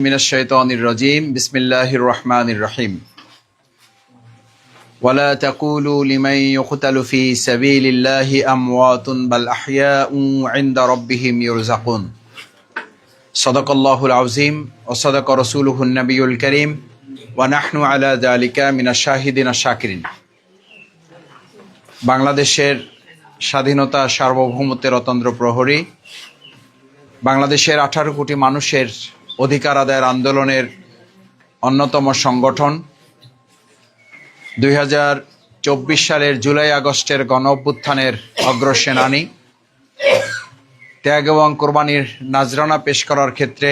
মিনাশ ওয়ালা তাকুলু বাংলাদেশের স্বাধীনতা সার্বভৌমত্বের অতন্ত্র প্রহরী বাংলাদেশের আঠারো কোটি মানুষের অধিকার আদায়ের আন্দোলনের অন্যতম সংগঠন। দুই হাজার চব্বিশ সালের জুলাই আগস্টের গণ অভ্যুত্থানের অগ্রসেনানী। ত্যাগ এবং কোরবানির নাজরানা পেশ করার ক্ষেত্রে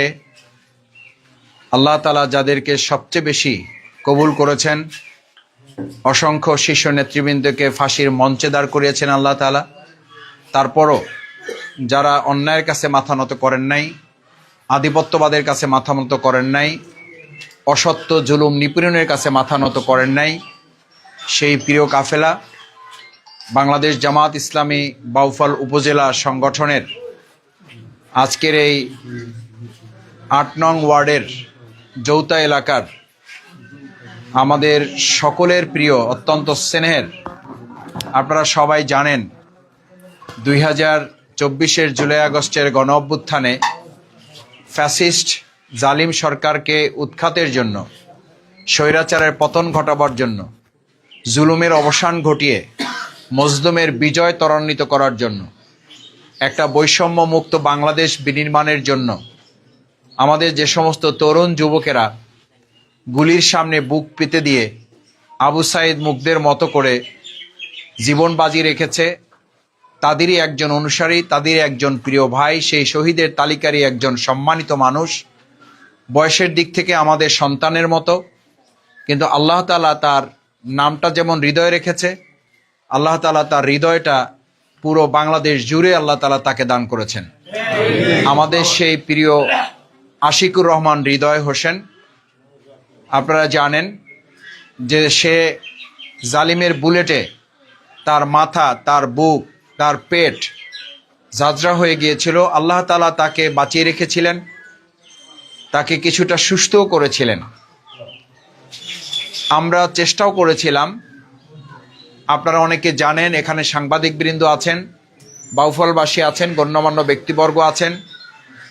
আল্লাহ তালা যাদেরকে সবচেয়ে বেশি কবুল করেছেন, অসংখ্য শীর্ষ নেতৃবৃন্দকে ফাঁসির মঞ্চে দাঁড় করিয়েছেন আল্লাহ তালা তারপরও যারা অন্যায়ের কাছে মাথা নত করেন নাই আধিপত্যবাদের কাছে মাথা নত করেন নাই, অসত্য, জুলুম, নিপীড়নের কাছে মাথা নত করেন নাই। সেই প্রিয় কাফেলা, বাংলাদেশ জামাত ইসলামী বাউফল উপজেলা সংগঠনের আজকের এই আট নং ওয়ার্ডের যৌতা এলাকার আমাদের সকলের প্রিয়, অত্যন্ত স্নেহের, আপনারা সবাই জানেন, দুই হাজার চব্বিশের জুলাই আগস্টের গণ অভ্যুত্থানে ফ্যাসিস্ট জালিম সরকারকে উৎখাতের জন্য, স্বৈরাচারের পতন ঘটাবার জন্য, জুলুমের অবসান ঘটিয়ে মজদুমের বিজয় ত্বরান্বিত করার জন্য, একটা বৈষম্য মুক্ত বাংলাদেশ বিনির্মাণের জন্য আমাদের যে সমস্ত তরুণ যুবকেরা গুলির সামনে বুক পেতে দিয়ে আবু সাইদ মুখদের মতো করে জীবন বাজি রেখেছে তাদেরই একজন অনুসারী, তাদেরই একজন প্রিয় ভাই, সেই শহীদের তালিকারই একজন সম্মানিত মানুষ। বয়সের দিক থেকে আমাদের সন্তানের মতো। কিন্তু আল্লাহ তালা তার নামটা যেমন হৃদয়ে রেখেছে, আল্লাহ তালা তার হৃদয়টা পুরো বাংলাদেশ জুড়ে আল্লাহ তালা তাকে দান করেছেন। আমাদের সেই প্রিয় আশিকুর রহমান হৃদয় হোসেন, আপনারা জানেন যে সে জালিমের বুলেটে তার মাথা, তার বুক তার পেট ঝাঁঝরা হয়ে গিয়েছিল। আল্লাহ তালা তাকে বাঁচিয়ে রেখেছিলেন। তাকে কিছুটা সুস্থও করেছিলেন। আমরা চেষ্টাও করেছিলাম। আপনারা অনেকে জানেন, এখানে সাংবাদিকবৃন্দ আছেন, বাউফলবাসী আছেন, গণ্যমান্য ব্যক্তিবর্গ আছেন,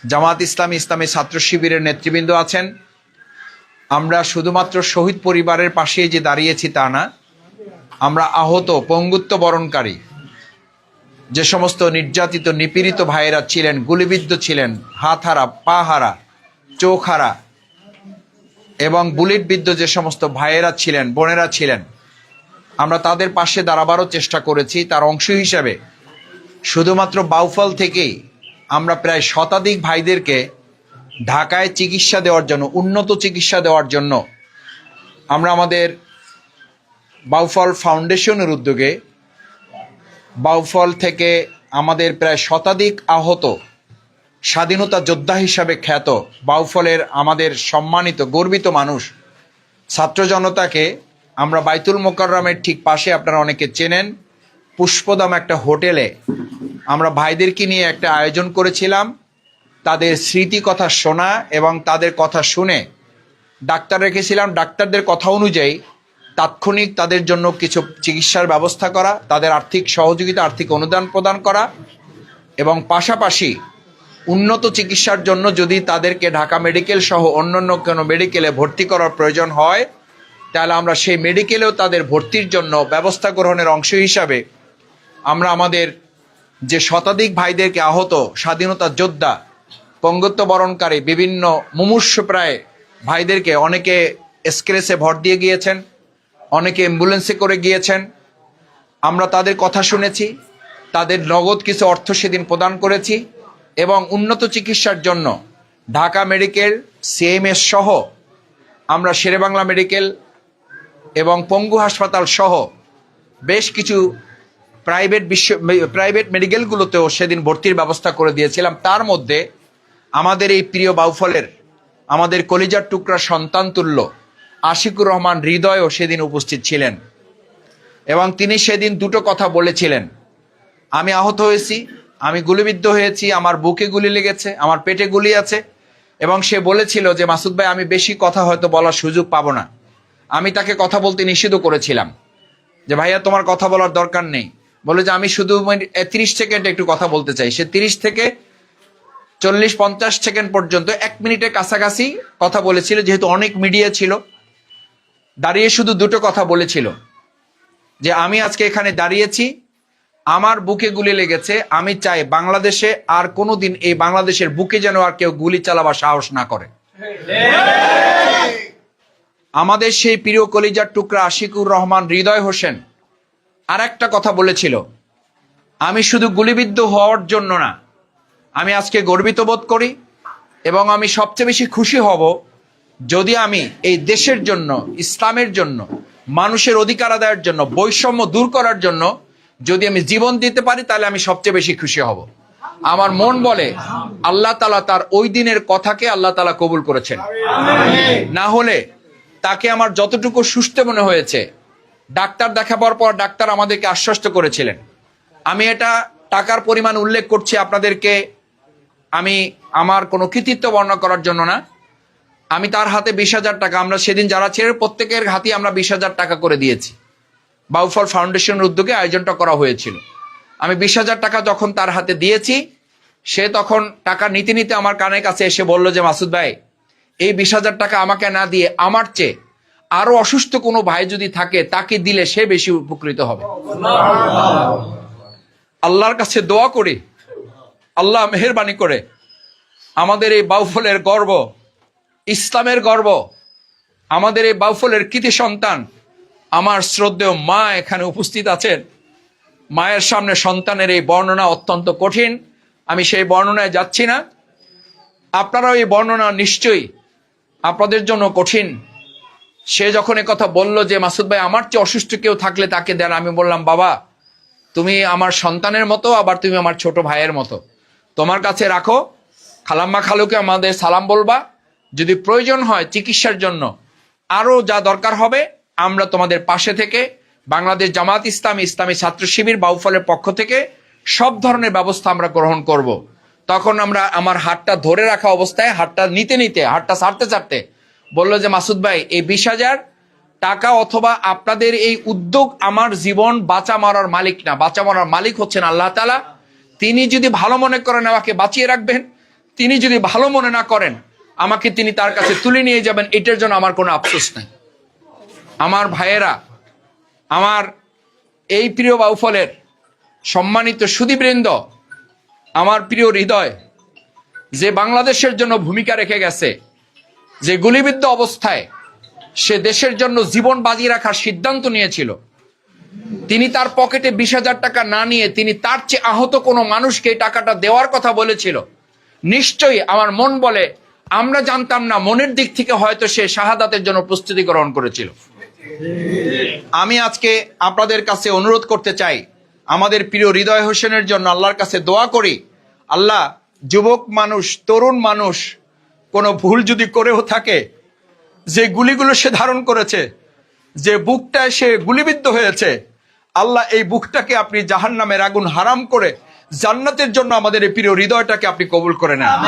জামাত ইসলামী ইসলামী ছাত্র শিবিরের নেতৃবৃন্দ আছেন। আমরা শুধুমাত্র শহীদ পরিবারের পাশে যে দাঁড়িয়েছি তা না, আমরা আহত, পঙ্গুত্ব বরণকারী যে সমস্ত নির্যাতিত, নিপীড়িত ভাইয়েরা ছিলেন, গুলিবিদ্ধ ছিলেন হাত হারা পা হারা চোখ হারা এবং বুলেটবিদ্ধ যে সমস্ত ভাইয়েরা ছিলেন, বোনেরা ছিলেন, আমরা তাদের পাশে দাঁড়াবারও চেষ্টা করেছি। তার অংশ হিসাবে শুধুমাত্র বাউফল থেকেই আমরা প্রায় শতাধিক ভাইদেরকে ঢাকায় চিকিৎসা দেওয়ার জন্য, উন্নত চিকিৎসা দেওয়ার জন্য আমরা আমাদের বাউফল ফাউন্ডেশনের উদ্যোগে বাউফল থেকে আমাদের প্রায় শতাধিক আহত স্বাধীনতা যোদ্ধা হিসাবে খ্যাত বাউফলের আমাদের সম্মানিত, গর্বিত মানুষ। ছাত্র জনতাকে আমরা বাইতুল মোকাররমের ঠিক পাশে আপনারা অনেকে চেনেন। পুষ্পদাম একটা হোটেলে আমরা ভাইদেরকে নিয়ে একটা আয়োজন করেছিলাম। তাদের স্মৃতি কথা শোনা এবং তাদের কথা শুনে ডাক্তার রেখেছিলাম। ডাক্তারদের কথা অনুযায়ী তাৎক্ষণিক তাদের জন্য কিছু চিকিৎসার ব্যবস্থা করা, তাদের আর্থিক সহযোগিতা, আর্থিক অনুদান প্রদান করা এবং পাশাপাশি উন্নত চিকিৎসার জন্য যদি তাদেরকে ঢাকা মেডিকেল সহ অন্যান্য কোনো মেডিকেলে ভর্তি করার প্রয়োজন হয়, তাহলে আমরা সেই মেডিকেলেও তাদের ভর্তির জন্য ব্যবস্থা গ্রহণের অংশ হিসাবে আমরা আমাদের যে শতাধিক ভাইদেরকে আহত স্বাধীনতা যোদ্ধা, পঙ্গত্ব বরণকারী বিভিন্ন মুমূর্ষ প্রায় ভাইদেরকে অনেকে এসক্রেসে ভর দিয়ে গিয়েছেন। অনেকে অ্যাম্বুলেন্সে করে গিয়েছেন। আমরা তাদের কথা শুনেছি, তাদের নগদ কিছু অর্থ সেদিন প্রদান করেছি এবং উন্নত চিকিৎসার জন্য ঢাকা মেডিকেল, সিএমএস সহ আমরা শেরেবাংলা মেডিকেল এবং পঙ্গু হাসপাতাল সহ বেশ কিছু প্রাইভেট বিশ্ব, প্রাইভেট মেডিকেলগুলোতেও সেদিন ভর্তির ব্যবস্থা করে দিয়েছিলাম। তার মধ্যে আমাদের এই প্রিয় বাউফলের, আমাদের কলিজার টুকরা সন্তান তুল্য আশিকুর রহমান হৃদয়ও সেদিন উপস্থিত ছিলেন এবং তিনি সেদিন দুটো কথা বলেছিলেন। আমি আহত হয়েছি, আমি গুলিবিদ্ধ হয়েছি, আমার বুকে গুলি লেগেছে, আমার পেটে গুলি আছে এবং সে বলেছিল যে, মাসুদ ভাই, আমি বেশি কথা হয়তো বলার সুযোগ পাবো না। আমি তাকে কথা বলতে নিষিদ্ধ করেছিলাম যে, ভাইয়া, তোমার কথা বলার দরকার নেই। বলে যে, আমি শুধু তিরিশ সেকেন্ড একটু কথা বলতে চাই। সে তিরিশ থেকে চল্লিশ, পঞ্চাশ সেকেন্ড পর্যন্ত এক মিনিটের কাছাকাছি কথা বলেছিল, যেহেতু অনেক মিডিয়া ছিল। দাঁড়িয়ে শুধু দুটো কথা বলেছিল। যে আমি আজকে এখানে দাঁড়িয়েছি, আমার বুকে গুলি লেগেছে, আমি চাই বাংলাদেশে আর কোনোদিন এই বাংলাদেশের বুকে যেন আর কেউ গুলি চালাবার সাহস না করে। আমাদের সেই প্রিয় কলিজার টুকরা আশিকুর রহমান হৃদয় হোসেন আর একটা কথা বলেছিল, আমি শুধু গুলিবিদ্ধ হওয়ার জন্য না, আমি আজকে গর্বিত বোধ করি এবং আমি সবচেয়ে বেশি খুশি হব যদি আমি এই দেশের জন্য, ইসলামের জন্য, মানুষের অধিকার আদায়ের জন্য, বৈষম্য দূর করার জন্য যদি আমি জীবন দিতে পারি, তাহলে আমি সবচেয়ে বেশি খুশি হব। আমার মন বলে, আল্লাহ তালা তার ওই দিনের কথাকে আল্লাহ তালা কবুল করেছেন। না হলে তাকে আমার যতটুকু সুস্থ মনে হয়েছে, ডাক্তার দেখাবার পর ডাক্তার আমাদেরকে আশ্বস্ত করেছিলেন। আমি এটা টাকার পরিমাণ উল্লেখ করছি আপনাদেরকে। আমি আমার কোনো কৃতিত্ব বর্ণনা করার জন্য না। আমি তার হাতে বিশ হাজার টাকা, আমরা সেদিন যারা ছেড়ে প্রত্যেকের হাতে আমরা বিশ হাজার টাকা করে দিয়েছি। বাউফল ফাউন্ডেশনের উদ্যোগে আয়োজনটা করা হয়েছিল। আমি বিশ হাজার টাকা যখন তার হাতে দিয়েছি, সে তখন টাকা নিতে নিতে আমার কানের কাছে এসে বলল যে, মাসুদ ভাই, এই বিশ হাজার টাকা আমাকে না দিয়ে আমার চেয়ে আরও অসুস্থ কোনো ভাই যদি থাকে, তাকে দিলে সে বেশি উপকৃত হবে। আল্লাহর কাছে দোয়া করি। আল্লাহ মেহরবানি করে। আমাদের এই বাউফলের গর্ব ইসলামের গর্ব। আমাদের এই বাউফলের কৃতি সন্তান, আমার শ্রদ্ধেয় মা এখানে উপস্থিত আছেন। মায়ের সামনে সন্তানের এই বর্ণনা অত্যন্ত কঠিন। আমি সেই বর্ণনায় যাচ্ছি না। আপনারাও এই বর্ণনা নিশ্চয়ই আপনাদের জন্য কঠিন। সে যখন কথা বলল যে, মাসুদ ভাই, আমার চেয়ে অসুস্থ কেউ থাকলে তাকে দেন। আমি বললাম, বাবা, তুমি আমার সন্তানের মতো, আবার তুমি আমার ছোট ভাইয়ের মতো। তোমার কাছে রাখো। খালাম্মা খালুকে আমাদের সালাম বলবা। যদি প্রয়োজন হয় চিকিৎসার জন্য, আরও যা দরকার হবে, আমরা তোমাদের পাশে থেকে বাংলাদেশ জামাত ইসলামী ইসলামী ছাত্র শিবির বাউফলের পক্ষ থেকে সব ধরনের ব্যবস্থা আমরা গ্রহণ করব। তখন আমরা আমার হাতটা ধরে রাখা অবস্থায়, হাতটা নিতে নিতে, হাতটা ছাড়তে ছাড়তে বলল যে, মাসুদ ভাই, এই বিশ হাজার টাকা অথবা আপনাদের এই উদ্যোগ আমার জীবন বাঁচা মারার মালিক না, বাঁচা মারার মালিক হচ্ছেন আল্লাহ তালা তিনি যদি ভালো মনে করেন আমাকে বাঁচিয়ে রাখবেন, তিনি যদি ভালো মনে না করেন আমাকে তিনি তার কাছে তুলে নিয়ে যাবেন, এটার জন্য আমার কোনো আফসোস নাই। আমার ভাইয়েরা, আমার এই প্রিয় বাউফলের সম্মানিত সুদীবৃন্দ, আমার প্রিয় হৃদয়, যে বাংলাদেশের জন্য ভূমিকা রেখে গেছে, যে গুলিবিদ্ধ অবস্থায় সে দেশের জন্য জীবন বাজি রাখার সিদ্ধান্ত নিয়েছিল, তিনি তার পকেটে বিশ হাজার টাকা না নিয়ে তিনি তার চেয়ে আহত কোনো মানুষকে টাকাটা দেওয়ার কথা বলেছিল। নিশ্চয়ই আমার মন বলে আমরা জানতাম না, মনের দিক থেকে হয়তো সে শাহাদাতের জন্য প্রস্তুতি গ্রহণ করেছিল। আমি আজকে আপনাদের কাছে অনুরোধ করতে চাই, আমাদের প্রিয় হৃদয় হোসেনের জন্য আল্লাহর কাছে দোয়া করি, আল্লাহ যুবক মানুষ, তরুণ মানুষ, কোনো ভুল যদি করেও থাকে, যে গুলিগুলো সে ধারণ করেছে, যে বুকটায় সে গুলিবিদ্ধ হয়েছে, আল্লাহ এই বুকটাকে আপনি জাহান নামের আগুন হারাম করে জান্নাতের জন্য আমাদের এই প্রিয় হৃদয়টাকে আপনি কবুল করে নেন।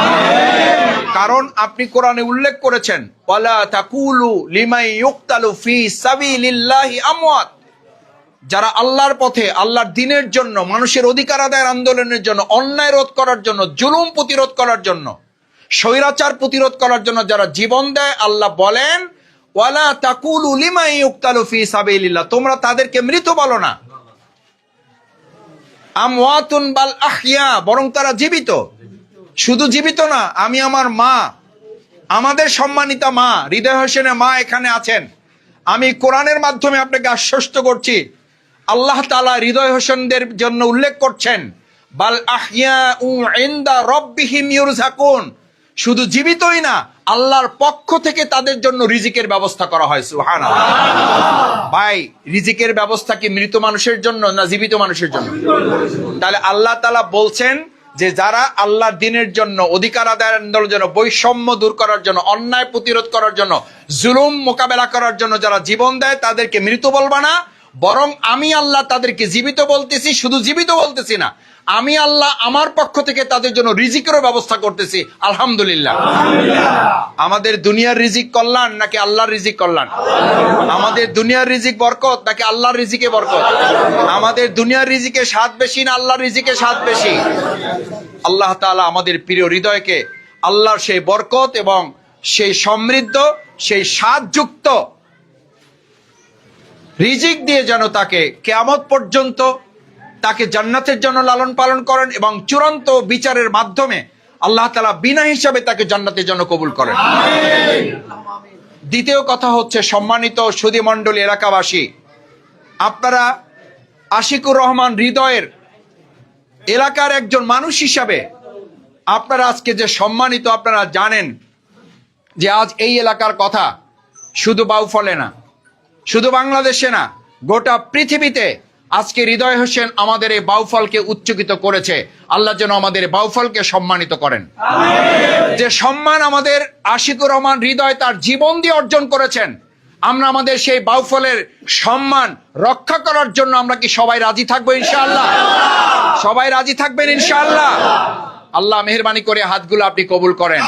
কারণ আপনি কোরআনে উল্লেখ করেছেন ওয়ালা তাকুলু লিমাই ইউক্তালু ফি সাবিলিল্লাহি আমওয়াত। যারা আল্লাহর পথে আল্লাহর দিনের জন্য মানুষের অধিকার আদায়ের আন্দোলনের জন্য অন্যায় রোধ করার জন্য জুলুম প্রতিরোধ করার জন্য স্বৈরাচার প্রতিরোধ করার জন্য যারা জীবন দেয় আল্লাহ বলেন ওয়ালা তাকুল উলিমাই ইউক্তালু ফি সাবিলিল্লাহ। তোমরা তাদেরকে মৃত বলো না। আমওয়াতুন বাল আহিয়া বরং তারা জীবিত। শুধু জীবিত না, আমি আমার মা, আমাদের সম্মানিতা মা, হৃদয় হোসেনের মা এখানে আছেন। আমি কোরআনের মাধ্যমে আপনাকে আশ্বস্ত করছি, আল্লাহ তালা হৃদয় হোসেনদের জন্য উল্লেখ করছেন, বাল আহিয়া উ ইনদা রব্বিহিম ইউরজাকুন। শুধু জীবিতই না, আল্লাহর পক্ষ থেকে তাদের জন্য রিজিকের ব্যবস্থা করা হয় সুহান ভাই, রিজিকের ব্যবস্থা কি মৃত মানুষের জন্য না জীবিত মানুষের জন্য? তাহলে আল্লাহ তালা বলছেন যে যারা আল্লাহর দিনের জন্য, অধিকার আদায়ের আন্দোলনের জন্য, বৈষম্য দূর করার জন্য, অন্যায় প্রতিরোধ করার জন্য, জুলুম মোকাবেলা করার জন্য যারা জীবন দেয়, তাদেরকে মৃত বলবা না, বরং আমি আল্লাহ তাদেরকে জীবিত বলতেছি, শুধু জীবিত বলতেছি না আমি আল্লাহ আমার পক্ষ থেকে তাদের জন্য রিজিকেরও ব্যবস্থা করতেছি। আলহামদুলিল্লাহ। আমাদের দুনিয়ার রিজিক কল্যাণ নাকি আল্লাহর রিজিক কল্যাণ? আমাদের দুনিয়ার রিজিক বরকত নাকি আল্লাহর রিজিকে বরকত? আমাদের দুনিয়ার রিজিকে স্বাদ বেশি না আল্লাহর রিজিকে স্বাদ বেশি? আল্লাহ তাআলা আমাদের প্রিয় হৃদয়কে আল্লাহর সেই বরকত এবং সেই সমৃদ্ধ সেই স্বাদযুক্ত রিজিক দিয়ে যেন তাকে কেয়ামত পর্যন্ত তাকে জান্নাতের জন্য লালন পালন করেন এবং চূড়ান্ত বিচারের মাধ্যমে আল্লাহ তালা বিনা হিসাবে তাকে জান্নাতের জন্য কবুল করেন। দ্বিতীয় কথা হচ্ছে সম্মানিত সুদী মণ্ডলী এলাকাবাসী, আপনারা আশিকুর রহমান হৃদয়ের এলাকার একজন মানুষ হিসাবে আপনারা আজকে যে সম্মানিত আপনারা জানেন যে আজ এই এলাকার কথা শুধু বাউফলে না, শুধু বাংলাদেশে না, গোটা পৃথিবীতে আজকে হৃদয় হোসেন আমাদের এই বাউফলকে উচ্চকিত করেছে। আল্লাহ যেন আমাদের বাউফলকে সম্মানিত করেন। যে সম্মান আমাদের আশিকুর রহমান হৃদয় তার জীবন দিয়ে অর্জন করেছেন আমরা আমাদের সেই বাউফলের সম্মান রক্ষা করার জন্য আমরা কি সবাই রাজি থাকব ইনশাআল্লাহ? সবাই রাজি থাকবেন ইনশাআল্লাহ? আল্লাহ মেহরবানি করে হাতগুলো আপনি কবুল করেন।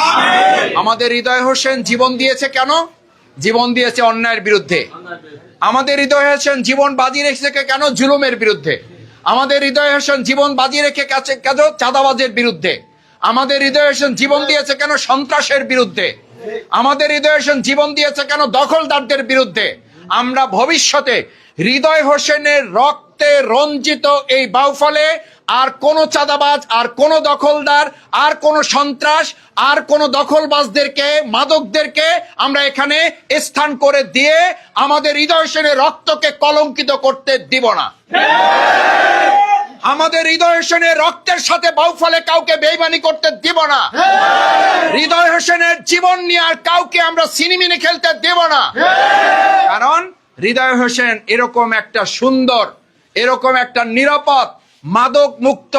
আমাদের হৃদয় হোসেন জীবন দিয়েছে কেন? জীবন দিয়েছে অন্যায়ের বিরুদ্ধে। আমাদের হৃদয় হোসেন জীবন বাজি রেখেছে কেন? জুলুমের বিরুদ্ধে। আমাদের হৃদয় হোসেন জীবন বাজি রেখে কাছে কেন? চাঁদাবাজের বিরুদ্ধে। আমাদের হৃদয় হোসেন জীবন দিয়েছে কেন? সন্ত্রাসের বিরুদ্ধে। আমাদের হৃদয় হাসান জীবন দিয়েছে কেন? দখলদারদের বিরুদ্ধে। আমরা ভবিষ্যতে হৃদয় হোসেনের রক্তে রঞ্জিত এই বাউফলে, আর কোন চাঁদাবাজ, আর কোন দখলদার, আর কোন সন্ত্রাস, আর কোন দখলবাজদেরকে, মাদকদেরকে আমরা এখানে স্থান করে দিয়ে আমাদের হৃদয় হোসেনের রক্তকে কলঙ্কিত করতে দিব না। আমাদের হৃদয় হোসেনের রক্তের সাথে বাউফলে কাউকে বেইমানি করতে দিব না। হৃদয় হোসেনের জীবন নিয়ে আর কাউকে আমরা সিনেমিনে খেলতে দেব না। কারণ হৃদয় হোসেন এরকম একটা সুন্দর এরকম একটা নিরাপদ মাদক মুক্ত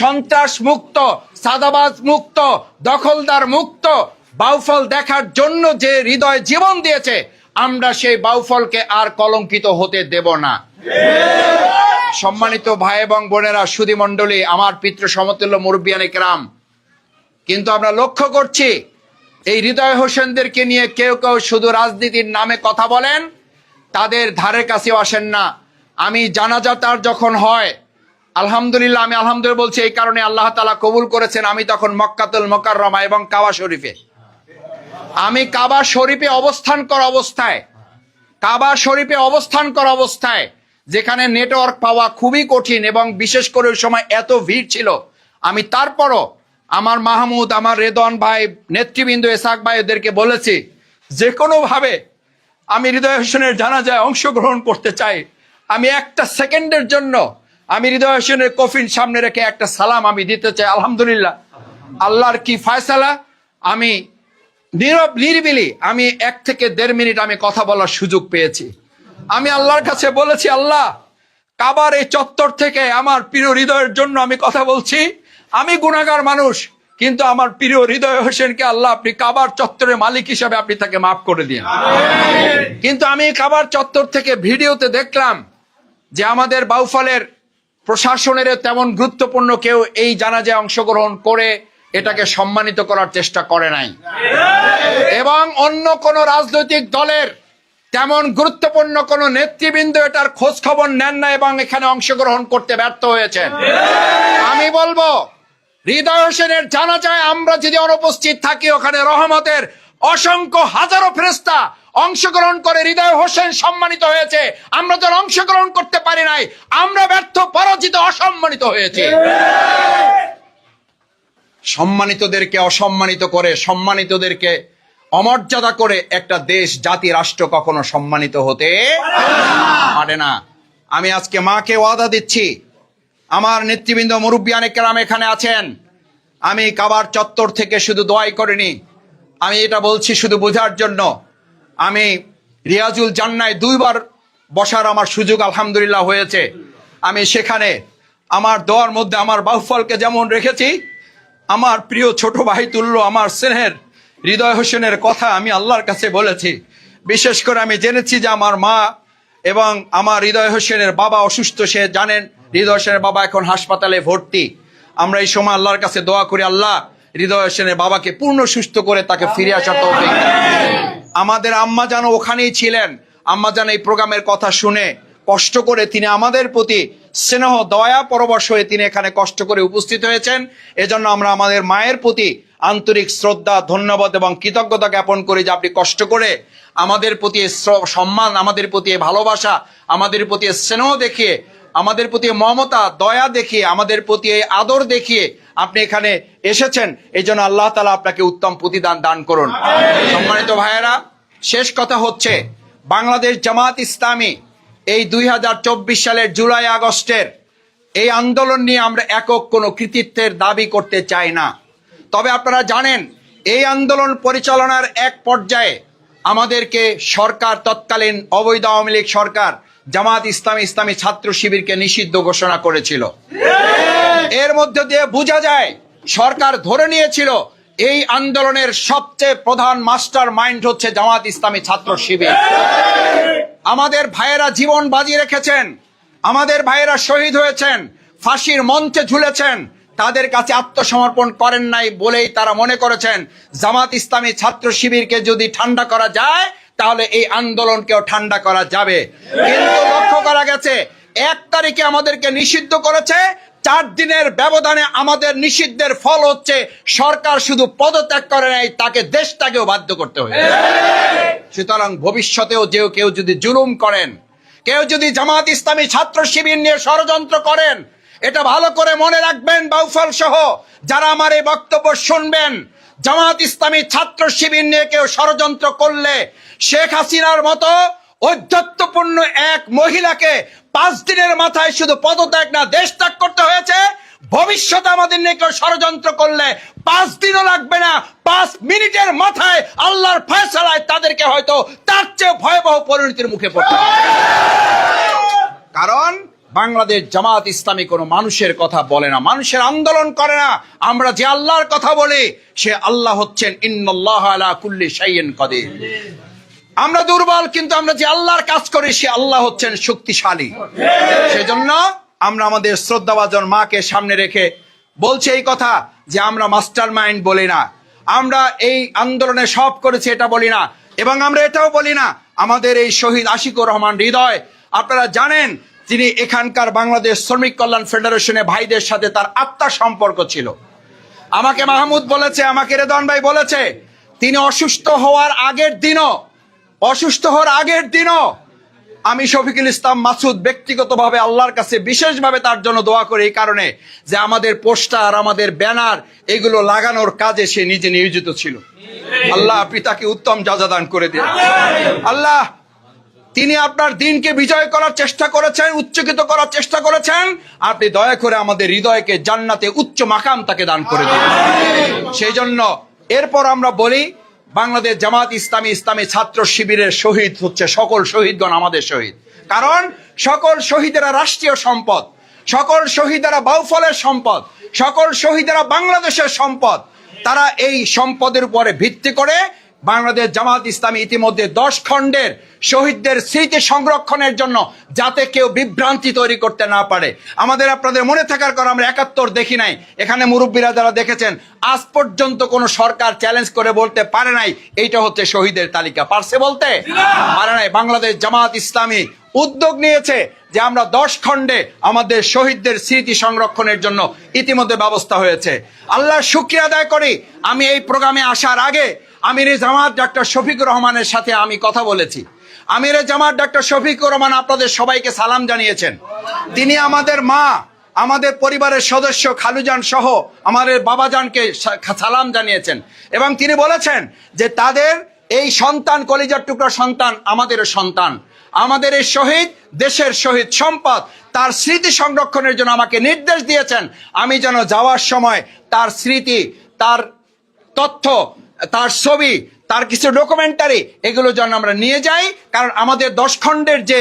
সন্ত্রাস মুক্ত সাদাবাজ মুক্ত দখলদার মুক্ত বাউফল দেখার জন্য যে হৃদয় জীবন দিয়েছে, আমরা সেই বাউফলকে আর কলঙ্কিত হতে দেব না। সম্মানিত ভাই এবং বোনেরা, সুধী মণ্ডলী, আমার পিতৃ সমতুল্য মুরব্বিয়ানে কেরাম, কিন্তু আমরা লক্ষ্য করছি, এই হৃদয় হোসেনদেরকে নিয়ে কেউ কেউ শুধু রাজনীতির নামে কথা বলেন, তাদের ধারে কাছেও আসেন না। আমি জানাজা তার যখন হয়, আলহামদুলিল্লাহ আমি আলহামদুলিল্লাহ বলছি, এই কারণে আল্লাহ তালা কবুল করেছেন আমি তখন মক্কাতুল মকাররমা এবং কাবা শরীফে। আমি কাবা শরীফে অবস্থান করা অবস্থায়, কাবা শরীফে অবস্থান করা অবস্থায়, যেখানে নেটওয়ার্ক পাওয়া খুবই কঠিন এবং বিশেষ করে ওই সময় এত ভিড় ছিল, আমি তারপরও আমার মাহমুদ, আমার রেদন ভাই, নেতৃবৃন্দ এসাক ভাই ওদেরকে বলেছি, যে কোনোভাবে আমি হৃদয় হোসেনের জানাজায় অংশগ্রহণ করতে চাই আমি একটা সেকেন্ডের জন্য আমি হৃদয় হোসেনের কফিন সামনে রেখে একটা সালাম আমি দিতে চাই আলহামদুলিল্লাহ। আল্লাহর কি ফয়সালা? আমি নীরব নিরিবিলি আমি এক থেকে দেড় মিনিট আমি কথা বলার সুযোগ পেয়েছি। আমি আল্লাহর কাছে বলেছি আল্লাহ কাবার এই চত্বর থেকে আমার প্রিয় হৃদয়ের জন্য আমি কথা বলছি। আমি গুণাগার মানুষ কিন্তু আমার প্রিয় হৃদয় হোসেনকে আল্লাহ আপনি কাবার চত্বরের মালিক হিসাবে আপনি তাকে মাফ করে দিন কিন্তু আমি কাবার চত্বর থেকে ভিডিওতে দেখলাম যে আমাদের বাউফলের প্রশাসনের তেমন গুরুত্বপূর্ণ কেউ এই জানাজায় অংশগ্রহণ করে এটাকে সম্মানিত করার চেষ্টা করে নাই। এবং অন্য কোন রাজনৈতিক দলের তেমন গুরুত্বপূর্ণ কোন নেতৃবৃন্দ এটার খোঁজ খবর নেন না এবং এখানে অংশগ্রহণ করতে ব্যর্থ হয়েছেন। আমি বলব, হৃদয় হোসেনের জানা যায় আমরা যদি অনুপস্থিত থাকি ওখানে রহমতের অসংখ্য হাজারো ফেরেস্তা অংশগ্রহণ করে হৃদয় হোসেন সম্মানিত হয়েছে। আমরা যারা অংশগ্রহণ করতে পারি নাই, আমরা ব্যর্থ, পরাজিত, অসম্মানিত হয়েছি। সম্মানিতদেরকে অসম্মানিত করে, সম্মানিতদেরকে অমর্যাদা করে একটা দেশ, জাতি, রাষ্ট্র কখনো সম্মানিত হতে পারে না। আমি আজকে মাকে ওয়াদা দিচ্ছি। আমার নেতৃবৃন্দ মুরব্বিয়ানে কেরাম এখানে আছেন। আমি কাবার চত্বর থেকে শুধু দোয়াই করিনি আমি এটা বলছি শুধু বোঝার জন্য। আমি রিয়াজুল জান্নায় দুইবার বসার আমার সুযোগ আলহামদুলিল্লাহ হয়েছে। আমি সেখানে আমার দোয়ার মধ্যে আমার বাহুফলকে যেমন রেখেছি, আমার প্রিয় ছোট ভাই তুল্য আমার স্নেহের হৃদয় হোসেনের কথা আমি আল্লাহর কাছে বলেছি। বিশেষ করে আমি জেনেছি যে আমার মা এবং আমার হৃদয় হোসেনের বাবা অসুস্থ, সে জানেন, হৃদয় হোসেনের বাবা এখন হাসপাতালে ভর্তি। আমরা এই সময় আল্লাহর কাছে দোয়া করি, আল্লাহ হৃদয় হোসেনের বাবাকে পূর্ণ সুস্থ করে তাকে ফিরে আসার তৌফিক আমাদের আম্মা যেন ওখানেই ছিলেন আম্মা যেন এই প্রোগ্রামের কথা শুনে কষ্ট করে তিনি আমাদের প্রতি স্নেহ দয়া পরবশ হয়ে তিনি এখানে কষ্ট করে উপস্থিত হয়েছেন। এজন্য আমরা আমাদের মায়ের প্রতি আন্তরিক শ্রদ্ধা ধন্যবাদ এবং কৃতজ্ঞতা জ্ঞাপন করি যে আপনি কষ্ট করে আমাদের প্রতি সম্মান আমাদের প্রতি ভালোবাসা আমাদের প্রতি স্নেহ দেখিয়ে আমাদের প্রতি মমতা দয়া দেখিয়ে আমাদের প্রতি এই আদর দেখিয়ে আপনি এখানে এসেছেন এই জন্য আল্লাহ তালা আপনাকে উত্তম প্রতিদান দান করুন। সম্মানিত ভাইয়েরা শেষ কথা হচ্ছে বাংলাদেশ জামাত ইসলামী এই দুই হাজার চব্বিশ সালের জুলাই আগস্টের এই আন্দোলন নিয়ে আমরা একক কোনো কৃতিত্বের দাবি করতে চাই না। তবে আপনারা জানেন এই আন্দোলন পরিচালনার এক পর্যায়ে আমাদেরকে সরকার তৎকালীন অবৈধ আওয়ামী লীগ সরকার জামাত ইসলামী ইসলামী ছাত্র শিবিরকে নিষিদ্ধ ঘোষণা করেছিল। এর মধ্যে দিয়ে বোঝা যায়, সরকার ধরে নিয়েছিল, এই আন্দোলনের সবচেয়ে প্রধান মাস্টার মাইন্ড হচ্ছে জামাত ইসলামী ছাত্র শিবির। আমাদের ভাইয়েরা জীবন বাজি রেখেছেন, আমাদের ভাইয়েরা শহীদ হয়েছেন, ফাঁসির মঞ্চে ঝুলেছেন, তাদের কাছে আত্মসমর্পণ করেন নাই বলেই তারা মনে করেছেন, জামাত ইসলামী ছাত্র শিবিরকে যদি ঠান্ডা করা যায়, তাহলে এই আন্দোলনকেও ঠান্ডা করা যাবে। কিন্তু লক্ষ্য করা গেছে, এক তারিখে আমাদেরকে নিষিদ্ধ করেছে চার দিনের ব্যবধানে আমাদের নিষিদ্ধের ফল হচ্ছে সরকার শুধু পদত্যাগ করে নাই, তাকে দেশটাকেও বাধ্য করতে হয়েছে। সুতরাং ভবিষ্যতেও যে কেউ যদি জুলুম করেন, কেউ যদি জামাত ইসলামী ছাত্র শিবির নিয়ে ষড়যন্ত্র করেন, এটা ভালো করে মনে রাখবেন বাউফল সহ, যারা আমার এই বক্তব্য শুনবেন, জামাত ইসলামী ছাত্র শিবির নিয়ে কেউ ষড়যন্ত্র করলে শেখ হাসিনার মতো ঔদ্ধত্যপূর্ণ এক মহিলাকে পাঁচ দিনের মাথায় শুধু পদত্যাগ না, দেশ ত্যাগ করতে হয়েছে। ভবিষ্যতে আমাদের নিয়ে কেউ ষড়যন্ত্র করলে পাঁচ দিনও লাগবে না। পাঁচ মিনিটের মাথায় আল্লাহর ফয়সালায় তাদেরকে হয়তো তার চেয়ে ভয়াবহ পরিণতির মুখে পড়তে কারণ বাংলাদেশ জামাত ইসলামী কোনো মানুষের কথা বলে না, মানুষের আন্দোলন করে না। আমরা যে আল্লাহর কথা বলি, সে আল্লাহ হচ্ছেন ইন্নাল্লাহ আলা কুল্লি শাইইন কাদির। আমরা দুর্বল, কিন্তু আমরা যে আল্লাহর কাজ করি, সে আল্লাহ হচ্ছেন শক্তিশালী। সেজন্য আমরা আমাদের শ্রদ্ধাভাজন মাকে সামনে রেখে বলছে এই কথা যে আমরা মাস্টার মাইন্ড বলি না। আমরা এই আন্দোলনে সব করেছি, এটা বলি না। এবং আমরা এটাও বলি না, আমাদের এই শহীদ আশিকুর রহমান হৃদয়, আপনারা জানেন, তিনি এখানকার বাংলাদেশ শ্রমিক কল্যাণ ফেডারেশনে ভাইদের সাথে তার আত্মার সম্পর্ক ছিল। আমাকে মাহমুদ বলেছে, আমাকে রেদন ভাই বলেছে, তিনি অসুস্থ হওয়ার আগের দিনও অসুস্থ হওয়ার আগের দিনও আমি শফিকুল ইসলাম মাসুদ ব্যক্তিগতভাবে আল্লাহর কাছে বিশেষভাবে তার জন্য দোয়া করি এই কারণে যে আমাদের পোস্টার, আমাদের ব্যানার এগুলো লাগানোর কাজে সে নিজে নিয়োজিত ছিল। আল্লাহ আপনি তাকে উত্তম যাজাদান করে দিন। আল্লাহ, তিনি আপনার দিনকে বিজয় করার চেষ্টা করেছেন, উচ্চকিত করার চেষ্টা করেছেন। আপনি দয়া করে আমাদের হৃদয়কে জান্নাতে উচ্চ মাকাম তাকে দান করে দিন। সেই জন্য এরপর আমরা বলি বাংলাদেশ জামাত ইসলামী ইসলামী ছাত্র শিবিরের শহীদ হচ্ছে সকল শহীদগণ আমাদের শহীদ। কারণ সকল শহীদেরা রাষ্ট্রীয় সম্পদ, সকল শহীদেরা বাউফলের সম্পদ, সকল শহীদেরা বাংলাদেশের সম্পদ। তারা এই সম্পদের উপরে ভিত্তি করে বাংলাদেশ জামাত ইসলামী ইতিমধ্যে দশ খণ্ডের শহীদদের স্মৃতি সংরক্ষণের জন্য যাতে কেউ বিভ্রান্তি তৈরি করতে না পারে। আমাদের আপনাদের মনে থাকার কথা আমরা একাত্তর দেখি নাই। এখানে মুরব্বীরা যারা দেখেছেন, আজ পর্যন্ত কোনো সরকার চ্যালেঞ্জ করে বলতে পারে নাই, এইটা হচ্ছে শহীদের তালিকা। পারছে বলতে? পারে নাই। বাংলাদেশ জামাত ইসলামী উদ্যোগ নিয়েছে যে আমরা দশ খণ্ডে আমাদের শহীদদের স্মৃতি সংরক্ষণের জন্য ইতিমধ্যে ব্যবস্থা হয়েছে। আল্লাহ শুক্রিয়া আদায় করি। আমি এই প্রোগ্রামে আসার আগে আমির জামাত ডাক্তার শফিকুর রহমানের সাথে আমি কথা বলেছি। আমির জামাত ডাক্তার শফিকুর রহমান আপনাদের সবাইকে সালাম জানিয়েছেন। তিনি আমাদের মা, আমাদের পরিবারের সদস্য খালুজান সহ আমাদের বাবাজানকে সালাম জানিয়েছেন। এবং তিনি বলেছেন যে তাদের এই সন্তান, কলিজার টুকরা সন্তান আমাদেরও সন্তান। আমাদের এই শহীদ দেশের শহীদ সম্পদ, তার স্মৃতি সংরক্ষণের জন্য আমাকে নির্দেশ দিয়েছেন। আমি যেন যাওয়ার সময় তার স্মৃতি, তার তথ্য তার ছবি, তার কিছু ডকুমেন্টারি এগুলো যেন আমরা নিয়ে যাই, কারণ আমাদের দশ খণ্ডের যে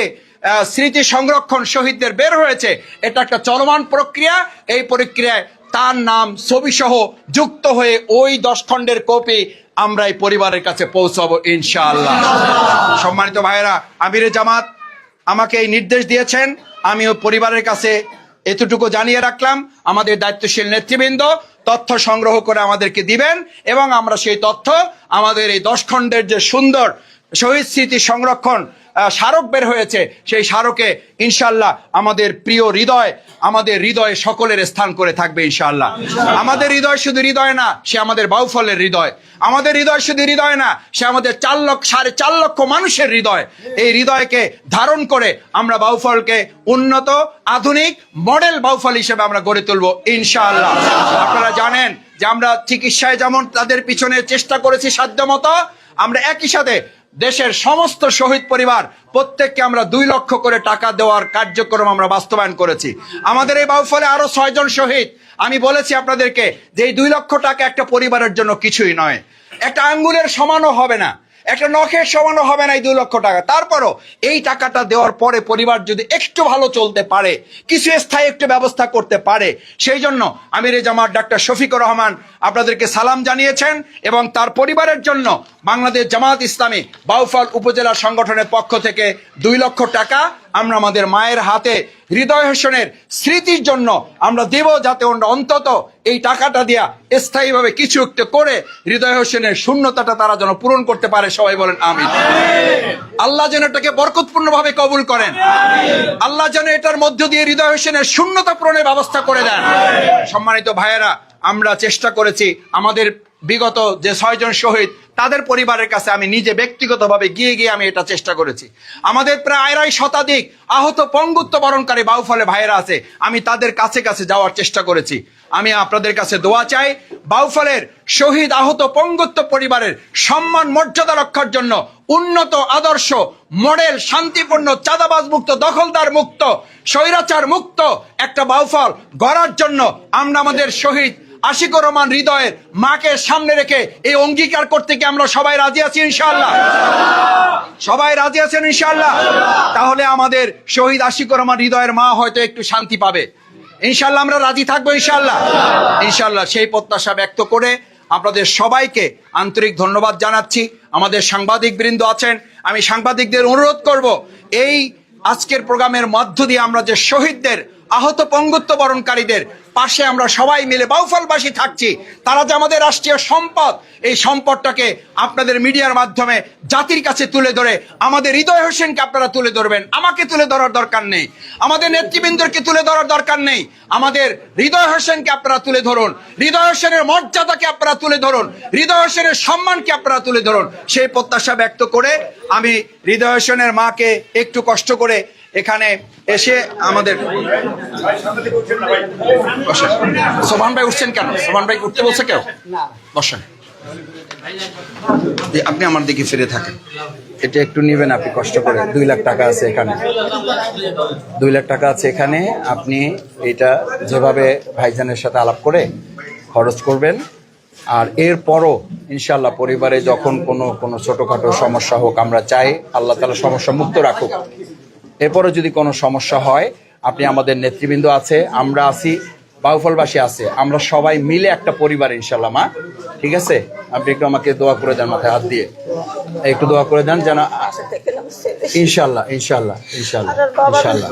স্মৃতি সংরক্ষণ শহীদদের বের হয়েছে, এটা একটা চলমান প্রক্রিয়া। এই প্রক্রিয়ায় তার নাম ছবি সহ যুক্ত হয়ে ওই দশ খণ্ডের কপি আমরা এই পরিবারের কাছে পৌঁছাবো, ইনশাআল্লাহ। সম্মানিত ভাইয়েরা, আমিরে জামাত, আমাকে এই নির্দেশ দিয়েছেন আমি ওই পরিবারের কাছে এতটুকু জানিয়ে রাখলাম। আমাদের দায়িত্বশীল নেতৃবৃন্দ তথ্য সংগ্রহ করে আমাদেরকে দিবেন এবং আমরা সেই তথ্য আমাদের এই দশ খণ্ডের যে সুন্দর শহীদ স্মৃতি সংরক্ষণ স্মারক বের হয়েছে। সেই স্মারকে ইনশাল্লাহ আমাদের প্রিয় হৃদয়, আমাদের হৃদয়ে সকলের স্থান করে থাকবে ইনশাল্লাহ আমাদের হৃদয় শুধু হৃদয় না, সে আমাদের বাউফলের হৃদয়। আমাদের হৃদয় শুধু হৃদয় না, সে আমাদের চার লক্ষ, সাড়ে চার লক্ষ মানুষের হৃদয়। এই হৃদয়কে ধারণ করে আমরা বাউফলকে উন্নত, আধুনিক, মডেল বাউফল হিসেবে আমরা গড়ে তুলবো ইনশাআল্লাহ। আপনারা জানেন যে আমরা চিকিৎসায় যেমন তাদের পিছনে চেষ্টা করেছি সাধ্যমতো, আমরা একই সাথে দেশের সমস্ত শহীদ পরিবার, প্রত্যেককে আমরা দুই লক্ষ করে টাকা দেওয়ার কার্যক্রম আমরা বাস্তবায়ন করেছি। আমাদের এই বাউফলে আরও ছয়জন শহীদ। আমি বলেছি আপনাদেরকে যে এই দুই লক্ষ টাকা একটা পরিবারের জন্য কিছুই নয়। একটা আঙ্গুলের সমানও হবে না। একটা নখের সমানও হবে না এই দুই লক্ষ টাকা। তারপরও এই টাকাটা দেওয়ার পরে পরিবার যদি একটু ভালো চলতে পারে, কিছু স্থায়ী একটু ব্যবস্থা করতে পারে, সেই জন্য আমির জামার ডাক্তার শফিকুর রহমান আপনাদেরকে সালাম জানিয়েছেন এবং তার পরিবারের জন্য বাংলাদেশ জামাত ইসলামী বাউফল উপজেলা সংগঠনের পক্ষ থেকে দুই লক্ষ টাকা আমরা আমাদের মায়ের হাতে হৃদয় হোসেনের স্মৃতির জন্য আমরা দেব যাতে ওরা অন্তত এই টাকাটা দিয়া স্থায়ীভাবে কিছু একটা করে হৃদয় হোসেনের শূন্যতাটা তারা যেন পূরণ করতে পারে। সবাই বলেন আমি আল্লাহ যেন এটাকে বরকতপূর্ণ ভাবে কবুল করেন। আল্লাহ যেন এটার মধ্য দিয়ে হৃদয় হোসেনের শূন্যতা পূরণের ব্যবস্থা করে দেন। সম্মানিত ভাইয়েরা, আমরা চেষ্টা করেছি আমাদের বিগত যে ছয়জন শহীদ, তাদের পরিবারের কাছে আমি নিজে ব্যক্তিগতভাবে গিয়ে গিয়ে আমি এটা চেষ্টা করেছি। আমাদের প্রায় আড়াই শতাধিক আহত পঙ্গুত্ব বরণকারী বাউফলে ভাইয়েরা আছে, আমি তাদের কাছে কাছে যাওয়ার চেষ্টা করেছি। আমি আপনাদের কাছে দোয়া চাই, বাউফলের শহীদ আহত পঙ্গুত্ব পরিবারের সম্মান, মর্যাদা রক্ষার জন্য উন্নত, আদর্শ, মডেল, শান্তিপূর্ণ চাঁদাবাজ মুক্ত দখলদার মুক্ত, স্বৈরাচার মুক্ত একটা বাউফল গড়ার জন্য আমরা আমাদের শহীদ আশিকুর রহমান হৃদয়ের মাকে সামনে রেখে এই অঙ্গীকার করতে কি আমরা সবাই রাজি আছি ইনশাল্লাহ সবাই রাজি আছেন ইনশাল্লাহ তাহলে আমাদের শহীদ আশিকুর রহমান হৃদয়ের মা হয়তো একটু শান্তি পাবে। ইনশাল্লাহ আমরা রাজি থাকব ইনশাল্লাহ ইনশাল্লাহ সেই প্রত্যাশা ব্যক্ত করে আপনাদের সবাইকে আন্তরিক ধন্যবাদ জানাচ্ছি। আমাদের সাংবাদিক বৃন্দ আছেন, আমি সাংবাদিকদের অনুরোধ করব, এই আজকের প্রোগ্রামের মধ্য দিয়ে আমরা যে শহীদদের আহত পঙ্গুত্ব বরণকারীদের পাশে আমরা সবাই মিলে বাউফলবাসী থাকছি। তারা যে আমাদের রাষ্ট্রীয় সম্পদ, এই সম্পদটাকে আপনাদের মিডিয়ার মাধ্যমে জাতির কাছে তুলে ধরে, আমাদের হৃদয় হোসেনকে আপনারা তুলে ধরবেন, আমাকে তুলে ধরার দরকার নেই, আমাদের নেতৃবৃন্দকে তুলে ধরার দরকার নেই, আমাদের হৃদয় হোসেনকে আপনারা তুলে ধরুন, হৃদয় হোসেনের মর্যাদাকে আপনারা তুলে ধরুন, হৃদয় হোসেনের সম্মানকে আপনারা তুলে ধরুন। সেই প্রত্যাশা ব্যক্ত করে আমি হৃদয় হোসেনের মাকে একটু কষ্ট করে এখানে এসে আমাদের বসেন। সোমান ভাই উঠছেন কেন? সোমান ভাই উঠতে বলছে কেউ? বসেন। আপনি আমার দিকে ফিরে থাকেন। এটা একটু নেবেন, আপনি কষ্ট করে। দুই লাখ টাকা আছে এখানে। দুই লাখ টাকা আছে এখানে। আপনি এটা যেভাবে ভাইজানের সাথে আলাপ করে খরচ করবেন। আর এরপরও ইনশাল্লাহ পরিবারে যখন কোনো কোনো ছোটোখাটো সমস্যা হোক, আমরা চাই আল্লাহ তালা সমস্যা মুক্ত রাখুক। এরপরও যদি কোনো সমস্যা হয় আপনি আমাদের নেতৃবৃন্দ আছে আমরা আছি বাউফলবাসী আছে আমরা সবাই মিলে একটা পরিবার ইনশাল্লাহ মা। ঠিক আছে? আপনি একটু আমাকে দোয়া করে দেন মাথায় হাত দিয়ে। একটু দোয়া করে দেন যেন ইনশাল্লাহ ইনশাল্লাহ ইনশাল্লাহ ইনশাল্লাহ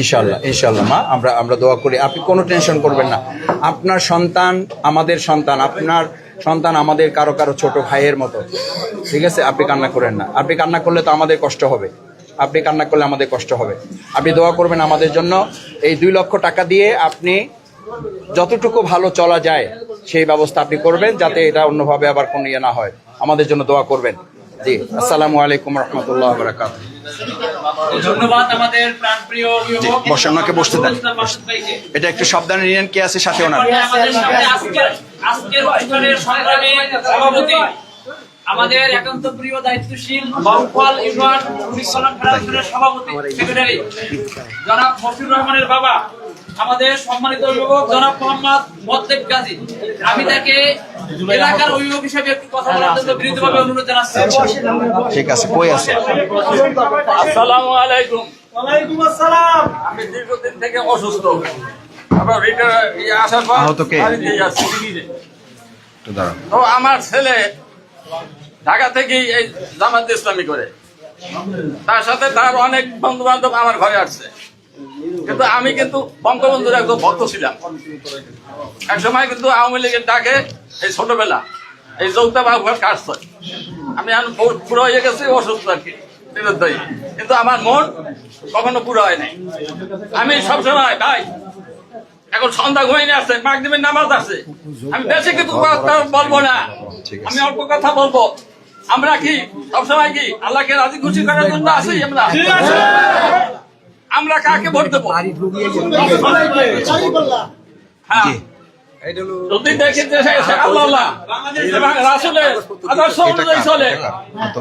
ইনশাল্লাহ ইনশাল্লাহ মা আমরা আমরা দোয়া করি। আপনি কোনো টেনশন করবেন না। আপনার সন্তান আমাদের সন্তান আপনার সন্তান আমাদের কারও কারও ছোট ভাইয়ের মতো। ঠিক আছে? আপনি কান্না করেন না। আপনি কান্না করলে তো আমাদের কষ্ট হবে। আপনি কান্না করলে আমাদের কষ্ট হবে। আপনি দোয়া করবেন আমাদের জন্য। এই দুই লক্ষ টাকা দিয়ে আপনি যতটুকু ভালো চলা যায় সেই ব্যবস্থা আপনি করবেন যাতে এটা অন্যভাবে আবার কোনো ইয়ে না হয়। আমাদের জন্য দোয়া করবেন। জি আসসালামু আলাইকুম রহমতুল্লাহ বারাকাত ধন্যবাদ আমাদের প্রাণপ্রিয় বসে ওনাকে বসতে দেন। এটা একটু সাবধানে নিলেন কে আছে সাথে ওনার। আমাদের সাথে আজকের আজকের অনুষ্ঠানের সংগ্রামী সভাপতি আমাদের একান্ত প্রিয় দায়িত্বশীল ইউনিয়ন পরিচালন ফেডারেশনের সভাপতি সেক্রেটারি জনাব মফিউর রহমানের বাবা আমাদের সম্মানিত অভিভাবক জনাব মোহাম্মদ মদ্দেব গাজী। আমি তাকে এলাকার অভিভাবক হিসেবে একটু কথা বলার জন্য বিনীতভাবে অনুরোধ জানাচ্ছি। ঠিক আছে কই আছে? আসসালামু আলাইকুম। ওয়ালাইকুম আসসালাম। আমি দীর্ঘদিন থেকে অসুস্থ। আবার আসার পর তো আমার ছেলে ঢাকা থেকে এই জামাত ইসলামী করে। তার সাথে তার অনেক বন্ধু বান্ধব আমার ঘরে আসছে। কিন্তু আমি কিন্তু বঙ্গবন্ধুর একদম ভক্ত ছিলাম। এক সময় কিন্তু আওয়ামী লীগের ডাকে এই ছোটবেলা, এই যৌথা বাবুর হয় আমি পুরো হয়ে গেছি, অসুস্থ আর কি কিন্তু আমার মন কখনো পুরো হয় নাই। আমি সবসময়, ভাই এখন সন্ধ্যা ঘুমিয়ে আসছে মাগদিমের নামাজ আছে। আমি বেশি কিছু কথা বলব না। আমি অল্প কথা বলব। আমরা কি সবসময় কি আল্লাহকে রাজি খুশি করার জন্য আছি আমরা? আমরা কাকে ভোট দেবো? হ্যাঁ। যদি দেখি যে সে- সে আল্লাহ আল্লাহ আদর্শ অনুযায়ী চলে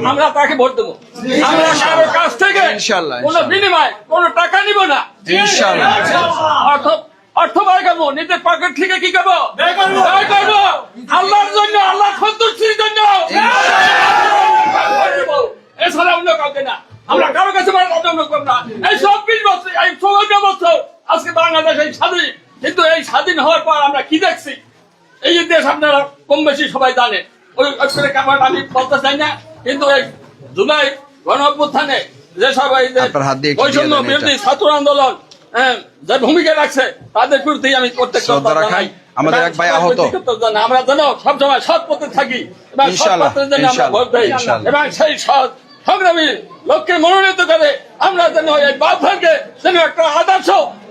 আমরা তাকে ভোট দেবো। আমরা কারোর কাছ থেকে ইনশাআল্লাহ, কোনো বিনিময় কোনো টাকা নিব না। ইনশাআল্লাহ। অর্থ ব্যয় করব নিজের পকেট থেকে কি করব? ব্যয় করব। আল্লাহর জন্য আল্লাহ সন্তুষ্টির জন্য। এছাড়া অন্য কাউকে না। আমরা কারও কাছে না। এই চব্বিশ বছর এই চৌন্ন বছর আজকে বাংলাদেশ এই স্বাধীন। কিন্তু এই স্বাধীন হওয়ার পর আমরা কি দেখছি? এই যে দেশ আপনারা কম বেশি সবাই জানেন ওই আমি বলতে চাই না কিন্তু এই জুলাই গণ অভ্যুত্থানে বৈষম্য বিরোধী ছাত্র আন্দোলন হ্যাঁ, যে ভূমিকা রাখছে তাদের প্রতি আমি প্রত্যেক আমাদের এক ভাই আহত। আমরা যেন সবসময় সৎ পথে থাকি এবং সৎ পথের জন্য আমরা ভোট দেই। এবং সেই সৎ সংগ্রামী লোককে মনোনীত করে আমরা যেন এই বাপভারকে যেন একটা আদর্শ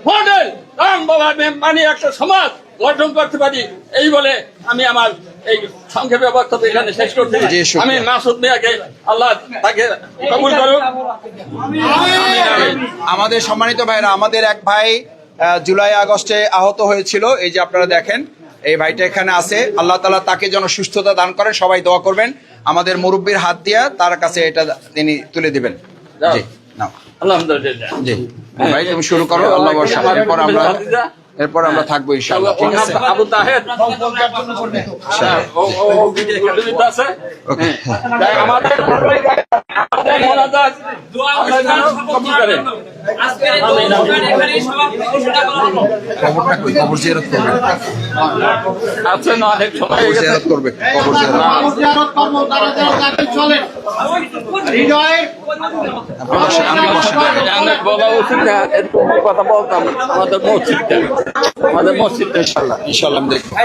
মডেল রাম বাবা মানে একটা সমাজ গঠন করতে পারি। এই বলে আমি আমার এই সংক্ষেপে বক্তব্য এখানে শেষ করতে আমি মাসুদ মিয়াকে আল্লাহ তাকে কবুল করুন আমিন, আমিন। আমাদের সম্মানিত ভাইরা আমাদের এক ভাই জুলাই আগস্টে আহত হয়েছিল। এই যে আপনারা দেখেন এই ভাইটা এখানে আছে। আল্লাহ তালা তাকে যেন সুস্থতা দান করেন। সবাই দোয়া করবেন। আমাদের মুরব্বীর হাত দিয়া তার কাছে এটা তিনি তুলে দিবেন। জি আলহামদুলিল্লাহ। জি। ভাই তুমি শুরু করো। আল্লাহ বর্ষা এরপর আমরা এরপর আমরা থাকব ইনশাআল্লাহ ঠিক আছে? আবু তাহের হ্যাঁ, আমাদের আমাদের মোনাজাত দোয়া আল্লাহ কবুল করেন। হয়ে বলা উচিত না এরকম কথা বলতাম। আমাদের মসজিদটা আমাদের মসজিদটা ইনশাল্লাহ। ইনশাআল্লাহ দেখব।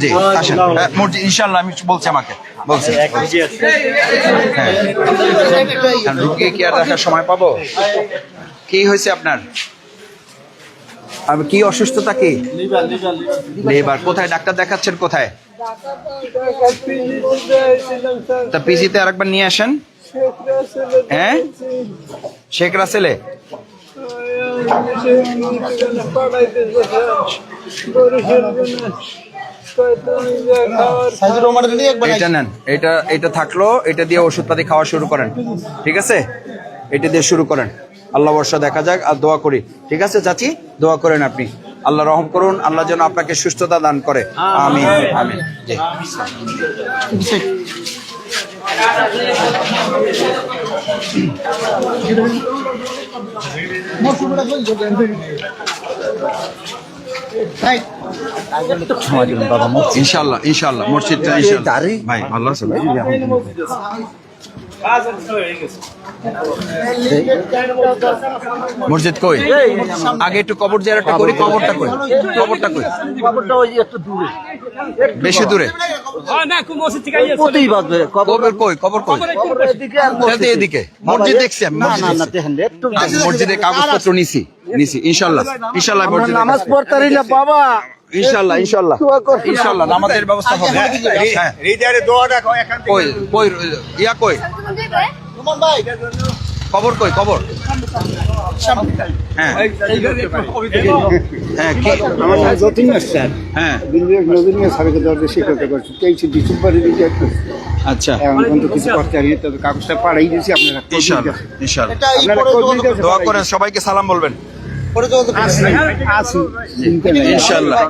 জি আসেন। মসজিদ ইনশাআল্লাহ আমি বলছি আমাকে। বলছি। হ্যাঁ। রুগী কি আর দেখার সময় পাবো? কি হয়েছে আপনার? আর কি অসুস্থতা কি? লিভার। কোথায়? ডাক্তার দেখাচ্ছেন কোথায়? তা পিজিতে আরেকবার নিয়ে আসেন। হ্যাঁ? শেখ রাসেলে? এটা নেন এটা এটা থাকল এটা দিয়ে ওষুধপাতি খাওয়া শুরু করেন ঠিক আছে? এটা দিয়ে শুরু করেন। আল্লাহ বর্ষা দেখা যাক আর দোয়া করি ঠিক আছে চাচি? দোয়া করেন আপনি। আল্লাহ রহম করুন আল্লাহ যেন আপনাকে সুস্থতা দান করে। আমিন। জি। ইনশাল্লাহ ইনশাল্লাহ মসজিদটা ইনশাল্লাহ ভাই ভালো আছে মসজিদ কই? আগে একটু কবর জিয়ারতটা করি কবরটা কই? কবরটা কই? বেশি দূরে? কবর কই? কবর কই? এদিকে, এদিকে। মসজিদ দেখছি আমি মসজিদ দেখছি। আচ্ছা, মসজিদের কাগজপত্র নিছি নিছি ইনশাল্লাহ ইনশাল্লাহ নামাজ পড়তারি না বাবা। ইনশাল্লাহ ইনশাল্লাহ ইনশাল্লাহ নামাজের ব্যবস্থা হবে। হ্যাঁ হৃদয়ের দোয়াটা এখান কই কই ইয়া কই? কবর কই কবর হ্যাঁ। হ্যাঁ আমার নাম যতীন স্যার। হ্যাঁ। বিন্দু নবীন সাবেক দরজা শিক্ষকতা করছি তেইশে ডিসেম্বরে রিজার্ভ আচ্ছা। এখন পর্যন্ত কিছু করতে পারিনি তবে কাগজটা পাড়াই দিয়েছি আপনারা আপনারা। দোয়া করেন সবাইকে সালাম বলবেন। চিন্তা নেই। ইনশাল্লাহ